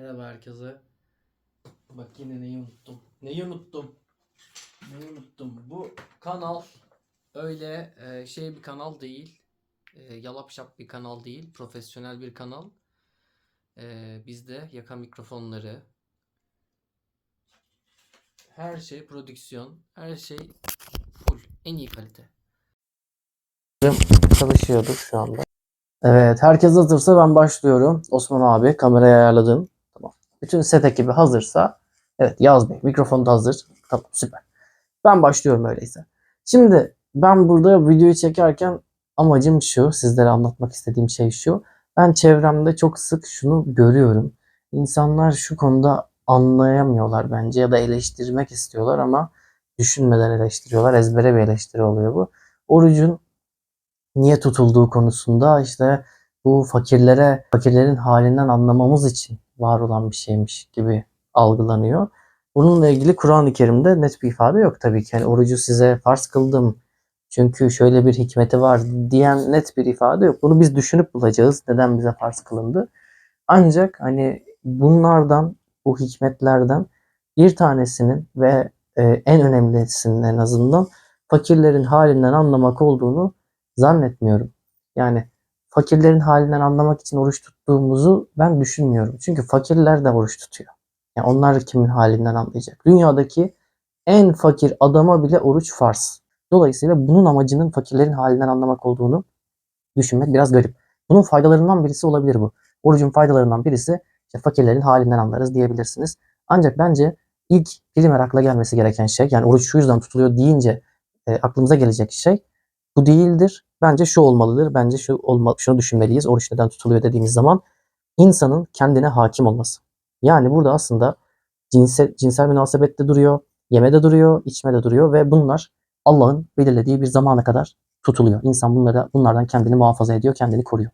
Merhaba herkese. Bak yine neyi unuttum. Neyi unuttum? Neyi unuttum? Bu kanal öyle e, şey bir kanal değil. E, yalap şap bir kanal değil. Profesyonel bir kanal. E, bizde yaka mikrofonları, her şey prodüksiyon, her şey full, en iyi kalite. Çalışıyordur şu anda. Evet, herkes hazırsa ben başlıyorum. Osman abi kamerayı ayarladın. Bütün set ekibi hazırsa evet Yaz Bey mikrofon da hazır. Tamam süper. Ben başlıyorum öyleyse. Şimdi ben burada videoyu çekerken amacım şu. Sizlere anlatmak istediğim şey şu. Ben çevremde çok sık şunu görüyorum. İnsanlar şu konuda anlayamıyorlar bence ya da eleştirmek istiyorlar ama düşünmeden eleştiriyorlar. Ezbere bir eleştiri oluyor bu. Orucun niye tutulduğu konusunda işte bu fakirlere, fakirlerin halinden anlamamız için var olan bir şeymiş gibi algılanıyor. Bununla ilgili Kur'an-ı Kerim'de net bir ifade yok tabii ki. Yani orucu size farz kıldım çünkü şöyle bir hikmeti var diyen net bir ifade yok. Bunu biz düşünüp bulacağız. Neden bize farz kılındı? Ancak hani bunlardan, bu hikmetlerden bir tanesinin ve e, en önemlisinin en azından fakirlerin halinden anlamak olduğunu zannetmiyorum. Yani fakirlerin halinden anlamak için oruç tuttuğumuzu ben düşünmüyorum. Çünkü fakirler de oruç tutuyor. Yani onlar kimin halinden anlayacak? Dünyadaki en fakir adama bile oruç farz. Dolayısıyla bunun amacının fakirlerin halinden anlamak olduğunu düşünmek biraz garip. Bunun faydalarından birisi olabilir bu. Orucun faydalarından birisi işte fakirlerin halinden anlarız diyebilirsiniz. Ancak bence ilk primer akla gelmesi gereken şey yani oruç şu yüzden tutuluyor deyince e, aklımıza gelecek şey bu değildir. Bence şu olmalıdır. Bence şu olma, şunu düşünmeliyiz. Oruç neden tutuluyor dediğimiz zaman insanın kendine hakim olması. Yani burada aslında cinsel, cinsel münasebette duruyor, yemede duruyor, içmede duruyor ve bunlar Allah'ın belirlediği bir zamana kadar tutuluyor. İnsan bunları, bunlardan kendini muhafaza ediyor, kendini koruyor.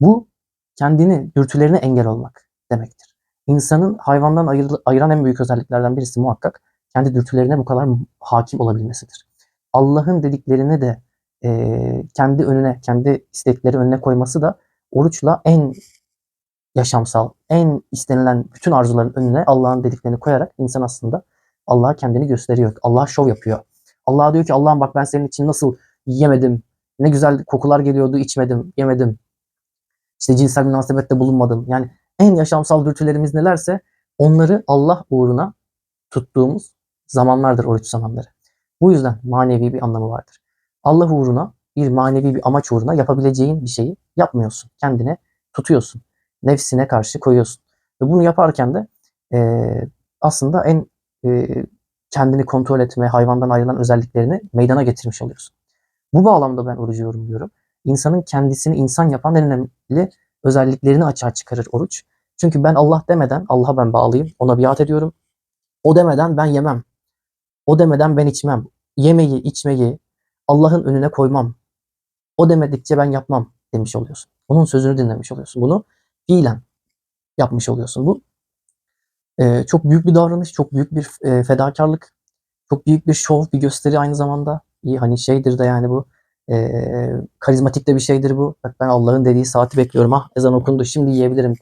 Bu kendini, dürtülerine engel olmak demektir. İnsanın hayvandan ayır, ayıran en büyük özelliklerden birisi muhakkak kendi dürtülerine bu kadar hakim olabilmesidir. Allah'ın dediklerini de e, kendi önüne, kendi istekleri önüne koyması da oruçla en yaşamsal, en istenilen bütün arzuların önüne Allah'ın dediklerini koyarak insan aslında Allah'a kendini gösteriyor. Allah şov yapıyor. Allah diyor ki Allah'ım bak ben senin için nasıl yemedim, ne güzel kokular geliyordu içmedim, yemedim. İşte cinsel münasebette bulunmadım. Yani en yaşamsal dürtülerimiz nelerse onları Allah uğruna tuttuğumuz zamanlardır oruç zamanları. Bu yüzden manevi bir anlamı vardır. Allah uğruna bir manevi bir amaç uğruna yapabileceğin bir şeyi yapmıyorsun. Kendine tutuyorsun. Nefsine karşı koyuyorsun. Ve bunu yaparken de e, aslında en e, kendini kontrol etme, hayvandan ayrılan özelliklerini meydana getirmiş oluyorsun. Bu bağlamda ben orucu yorumluyorum. İnsanın kendisini insan yapan en önemli özelliklerini açığa çıkarır oruç. Çünkü ben Allah demeden, Allah'a ben bağlıyım, ona biat ediyorum. O demeden ben yemem. O demeden ben içmem. Yemeği, içmeyi Allah'ın önüne koymam. O demedikçe ben yapmam demiş oluyorsun. Onun sözünü dinlemiş oluyorsun. Bunu fiilen yapmış oluyorsun. Bu e, çok büyük bir davranış, çok büyük bir e, fedakarlık, çok büyük bir şov, bir gösteri aynı zamanda. İyi hani şeydir de yani bu e, karizmatik de bir şeydir bu. Bak ben Allah'ın dediği saati bekliyorum. Ah ezan okundu şimdi yiyebilirim.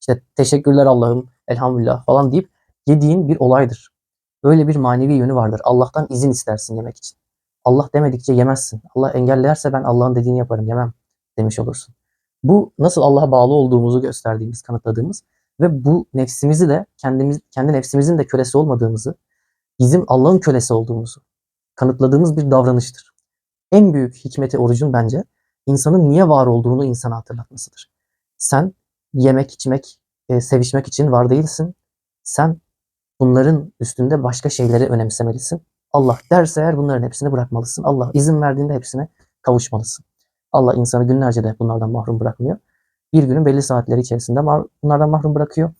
İşte teşekkürler Allah'ım elhamdülillah falan deyip yediğin bir olaydır. Böyle bir manevi yönü vardır. Allah'tan izin istersin yemek için. Allah demedikçe yemezsin. Allah engellerse ben Allah'ın dediğini yaparım yemem demiş olursun. Bu nasıl Allah'a bağlı olduğumuzu gösterdiğimiz, kanıtladığımız ve bu nefsimizi de kendimiz kendi nefsimizin de kölesi olmadığımızı, bizim Allah'ın kölesi olduğumuzu kanıtladığımız bir davranıştır. En büyük hikmeti orucun bence insanın niye var olduğunu insana hatırlatmasıdır. Sen yemek, içmek, e, sevişmek için var değilsin. Sen bunların üstünde başka şeyleri önemsemelisin. Allah derse eğer bunların hepsini bırakmalısın. Allah izin verdiğinde hepsine kavuşmalısın. Allah insanı günlerce de bunlardan mahrum bırakmıyor. Bir günün belli saatleri içerisinde bunlardan mahrum bırakıyor.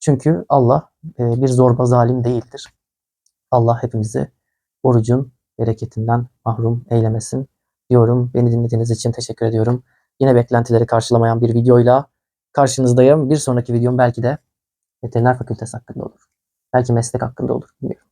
Çünkü Allah e, bir zorba zalim değildir. Allah hepimizi orucun bereketinden mahrum eylemesin diyorum. Beni dinlediğiniz için teşekkür ediyorum. Yine beklentileri karşılamayan bir videoyla karşınızdayım. Bir sonraki videom belki de veteriner fakültesi hakkında olur. Belki meslek hakkında olur. Bilmiyorum.